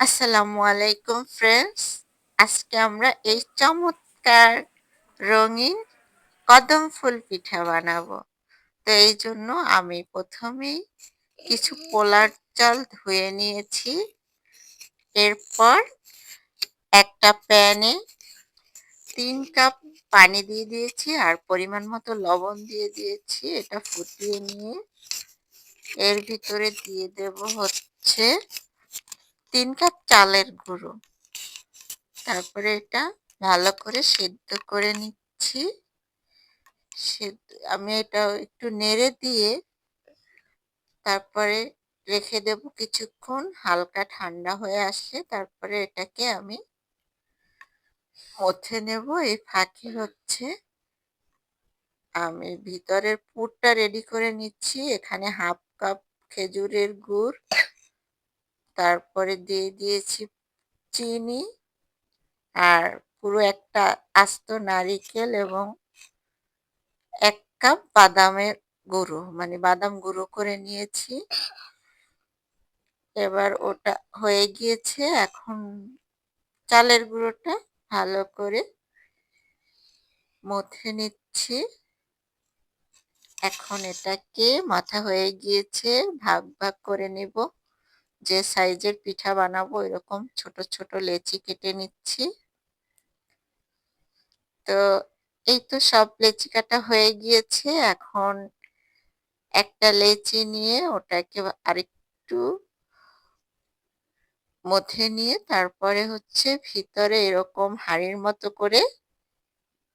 আসসালামু আলাইকুম ফ্রেন্ডস আজকে আমরা এই চমৎকার রঙিন কদম ফুল পিঠা বানাবো। তো এই জন্য আমি প্রথমেই কিছু পোলার চাল ধুয়ে নিয়েছি। এরপর একটা প্যানে তিন কাপ পানি দিয়ে দিয়েছি আর পরিমাণ মতো লবণ দিয়ে দিয়েছি। এটা ফুটিয়ে নিয়ে এর ভিতরে দিয়ে দেব হচ্ছে তিন কাপ চালের গুঁড়ো। তারপরে এটা ভালো করে সেদ্ধ করে নিচ্ছি। আমি এটা একটু নেড়ে দিয়ে তারপরে রেখে দেব কিছুক্ষণ, হালকা ঠান্ডা হয়ে আসলে তারপরে এটাকে আমি মথে নেব। এই ফাঁকি হচ্ছে আমি ভিতরের পুরটা রেডি করে নিচ্ছি। এখানে হাফ কাপ খেজুরের গুড় তারপরে দিয়ে দিয়েছি চিনি আর পুরো একটা আস্ত নারিকেল এবং এক কাপ বাদামের গুঁড়ো মানে বাদাম গুঁড়ো করে নিয়েছি। এবার ওটা হয়ে গিয়েছে, এখন চালের গুঁড়োটা ভালো করে মথে নিচ্ছি। এখন এটাকে মাথা হয়ে গিয়েছে, ভাগ ভাগ করে নিব। যে সাইজের পিঠা বানাবো, এরকম ছোট ছোট লেচি কেটে নিচ্ছি। তো এই তো সব লেচি কাটা হয়ে গিয়েছে। এখন একটা লেচি নিয়ে ওটাকে আরেকটু মধ্যে নিয়ে তারপরে হচ্ছে ভিতরে এরকম হাড়ির মতো করে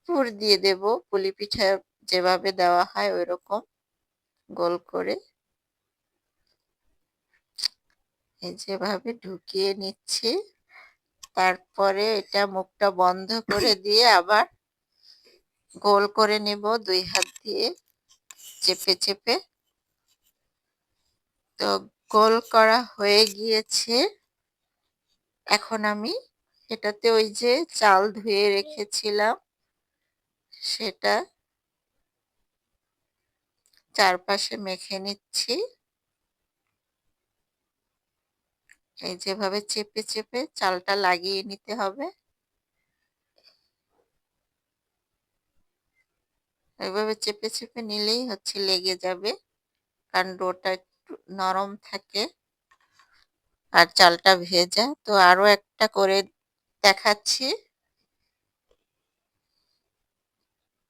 পুর দিয়ে দেব। পুলি পিঠা যেভাবে দেওয়া হয় ওই রকম গোল করে। এই যেভাবে ঢুকিয়ে নিচ্ছি তারপরে এটা মুখটা বন্ধ করে দিয়ে আবার গোল করে নেব দুই হাত দিয়ে চেপে চেপে। তো গোল করা হয়ে গিয়েছে। এখন আমি এটাতে ওই যে চাল ধুয়ে রেখেছিলাম সেটা চারপাশে মেখে নিচ্ছি। এই যেভাবে চেপে চেপে চালটা লাগিয়ে নিতে হবে। এইভাবে চেপে চেপে নিলেই হচ্ছে লেগে যাবে, কারণ ডোটা একটু নরম থাকে আর চালটা ভেজা। তো আরও একটা করে দেখাচ্ছি।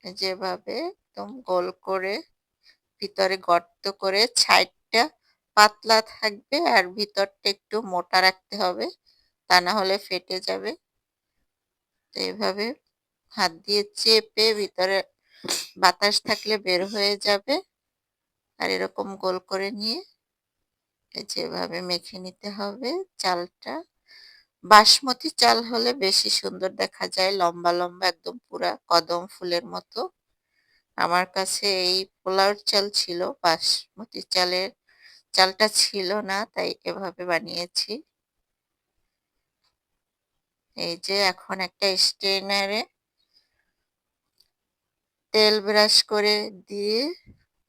যেভাবে একদম গোল করে ভিতরে গর্ত করে ছাইডটা পাতলা থাকবে আর ভিতরটা একটু মোটা রাখতে হবে, তা না হলে ফেটে যাবে। তো এইভাবে হাত দিয়ে চেপে ভিতরে বাতাস থাকলে বের হয়ে যাবে আর এরকম গোল করে নিয়ে যেভাবে মেখে নিতে হবে চালটা। বাসমতি চাল হলে বেশি সুন্দর দেখা যায়, লম্বা লম্বা একদম পুরা কদম ফুলের মতো। আমার কাছে এই পোলাওর চাল ছিল, বাসমতি চালের চালটা ছিল না, তাই এভাবে বানিয়েছি। এই যে এখন একটা স্টেনারে তেল ব্রাশ করে দিয়ে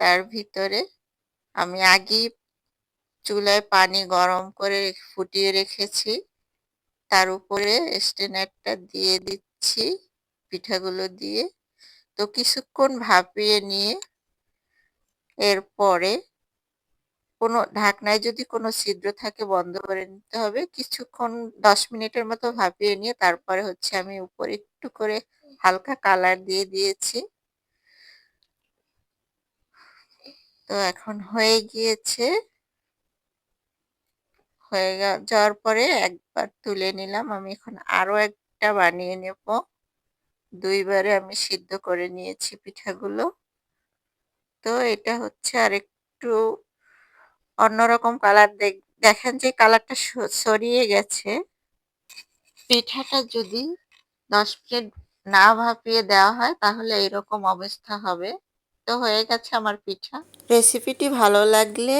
তার ভিতরে আমি আগেই চুলায় পানি গরম করে ফুটিয়ে রেখেছি। তার উপরে স্টেনারটা দিয়ে দিচ্ছি পিঠাগুলো দিয়ে। তো কিছুক্ষণ ভাপিয়ে নিয়ে এরপরে কোনো ঢাকনায় যদি কোনো ছিদ্র থাকে বন্ধ করে নিতে হবে, কিছুক্ষণ দশ মিনিটের মতো ভাপিয়ে নিয়ে তারপরে হচ্ছে আমি উপরে একটু করে হালকা কালার দিয়ে দিয়েছি। তো এখন হয়ে গিয়েছে। হয়ে যাওয়ার পরে একবার তুলে নিলাম, আমি এখন আরও একটা বানিয়ে নেব। দুইবারে আমি সিদ্ধ করে নিয়েছি পিঠাগুলো। তো এটা হচ্ছে আর একটু অন্যরকম কালার দেখেন যে কালারটা সরিয়ে গেছে। পিঠাটা যদি দশ প্লেট না ভাপিয়ে দেওয়া হয়, তাহলে এরকম অবস্থা হবে। তো হয়ে গেছে আমার পিঠা। রেসিপিটি ভালো লাগলে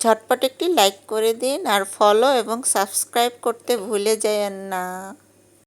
ঝটপট একটি লাইক করে দিন আর ফলো এবং সাবস্ক্রাইব করতে ভুলে যায়েন না।